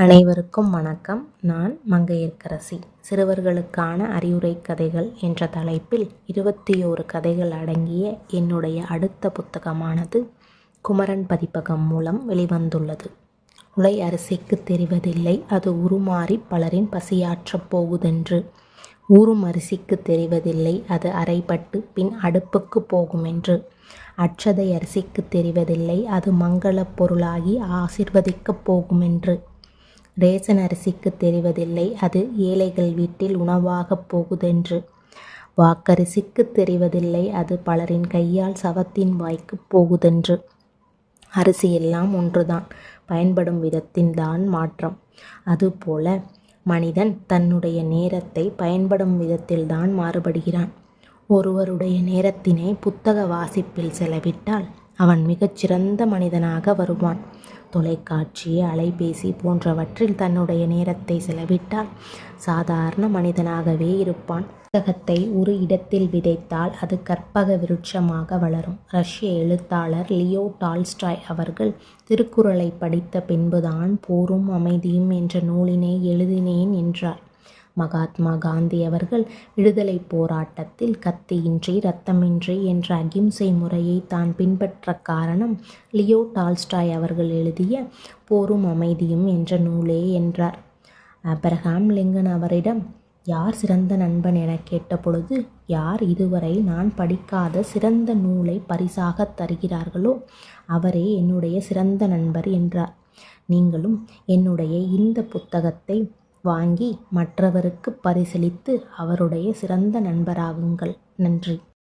அனைவருக்கும் வணக்கம். நான் மங்கையர்க்கரசி. சிறுவர்களுக்கான அறிவுரை கதைகள் என்ற தலைப்பில் இருபத்தி ஓரு கதைகள் அடங்கிய என்னுடைய அடுத்த புத்தகமானது குமரன் பதிப்பகம் மூலம் வெளிவந்துள்ளது. உலை அரிசிக்கு தெரிவதில்லை அது உருமாறி பலரின் பசியாற்றப் போகுதென்று. ஊறும் அரிசிக்கு தெரிவதில்லை அது அறைபட்டு பின் அடுப்புக்கு போகுமென்று. அற்றதை அரிசிக்கு தெரிவதில்லை அது மங்களப் பொருளாகி ஆசிர்வதிக்கப் போகுமென்று. ரேசன் அரிசிக்கு தெரிவதில்லை. அது ஏழைகள் வீட்டில் உணவாகப் போகுதென்று. வாக்கரிசிக்கு தெரிவதில்லை. அது பலரின் கையால் சவத்தின் வாய்க்குப் போகுதென்று. அரிசி எல்லாம் ஒன்றுதான். பயன்படும் விதத்தின் தான் மாற்றம். அதுபோல மனிதன் தன்னுடைய நேரத்தை பயன்படும் விதத்தில்தான் மாறுபடுகிறான். ஒருவருடைய நேரத்தினை புத்தக வாசிப்பில் செலவிட்டால் அவன் மிகச்சிறந்த மனிதனாக வருவான். தொலைக்காட்சி அலைபேசி போன்றவற்றில் தன்னுடைய நேரத்தை செலவிட்டால் சாதாரண மனிதனாகவே இருப்பான். புத்தகத்தை ஒரு இடத்தில் விதைத்தால் அது கற்பக விருட்சமாக வளரும். ரஷ்ய எழுத்தாளர் லியோ டால்ஸ்டாய் அவர்கள் திருக்குறளை படித்த பின்புதான் போரும் அமைதியும் என்ற நூலினை எழுதினேன் என்றார். மகாத்மா காந்தி அவர்கள் விடுதலைப் போராட்டத்தில் கத்தியின்றி இரத்தமின்றி என்ற அகிம்சை முறையை தான் பின்பற்ற காரணம் லியோ டால்ஸ்டாய் அவர்கள் எழுதிய போரும் அமைதியும் என்ற நூலே என்றார். அப்ரஹாம் லிங்கன் அவரிடம் யார் சிறந்த நண்பன் என கேட்டபொழுது யார் இதுவரை நான் படிக்காத சிறந்த நூலை பரிசாக தருகிறார்களோ அவரே என்னுடைய சிறந்த நண்பர் என்றார். நீங்களும் என்னுடைய இந்த புத்தகத்தை வாங்கி மற்றவருக்கு பரிசளித்து அவருடைய சிறந்த நண்பராகுங்கள். நன்றி.